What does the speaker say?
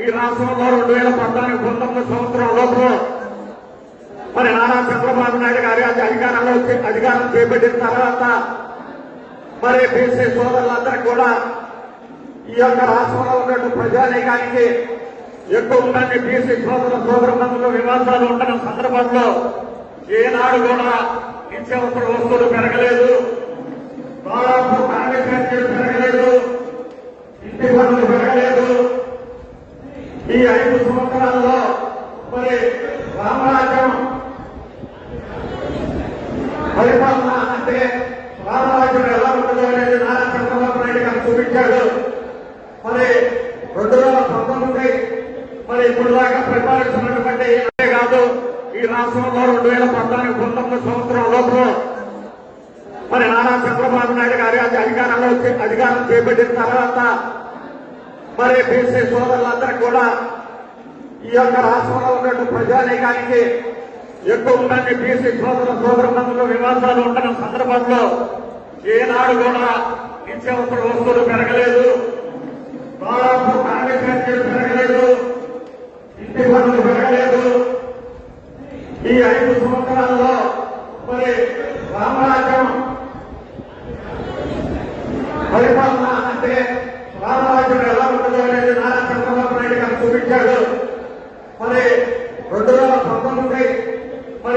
ఈ రాష్ట్రంలో రెండు వేల పద్నాలుగు పంతొమ్మిది సంవత్సరం లోపు మరి నారా చంద్రబాబు నాయుడు గారి అధికారంలో వచ్చి- అధికారం చేపట్టిన తర్వాత మరి బీసీ సోదరులందరూ కూడా ఈ యొక్క రాష్ట్రంలో ఉన్నటువంటి ప్రజానీకానికి ఎక్కువ మంది బీసీ సోదర సోదరులందరూ వివాదాలు ఉంటున్న సందర్భంలో ఏనాడు కూడా నిత్యావసర వస్తువులు పెరగలేదు దాదాపు కాంగ్రెస్ ఛార్జీలు పెరగలేదు ఇంటి పనులు పెరగలేదు ఈ ఐదు సంవత్సరాల్లో మరి రామరాజ్యం పరిపాలన అంటే రామరాజ్యం ఎలా ఉంటుందో అనేది నారా చంద్రబాబు నాయుడు గారు చూపించాడు. మరి రెండు వేల పంతొమ్మిది మరి ఇప్పుడు దాకా పరిపాలిస్తున్నటువంటి అంతే కాదు ఈ రాష్ట్రంలో రెండు వేల పద్నాలుగు పంతొమ్మిది సంవత్సరం లోపల మరి నారా చంద్రబాబు నాయుడు గారి అధికారంలో అధికారం చేపట్టిన తర్వాత మరి బీసీ సోదరులందరూ కూడా ఈ యొక్క రాష్ట్రంలో ఉన్నట్టు ప్రజానీకానికి ఎక్కువ మంది బీసీ సోదర సోదర మందులు వివాదాలు ఉంటున్న సందర్భంలో ఏనాడు కూడా నిత్యావసర వస్తువులు పెరగలేదు. దాదాపు కాంగ్రెస్ పెరగలేదు. ఇంటి పనులు పెరగలేదు. ఈ ఐదు సంవత్సరాల్లో మరి రామరాజ్యం పరిపాలన అంటే రామరాజ్యం ఎలా ఉంటుందో అనేది నారా చంద్రబాబు నాయుడు గారు చూపించాడు మరి రెండు వేల పంతొమ్మిది మరి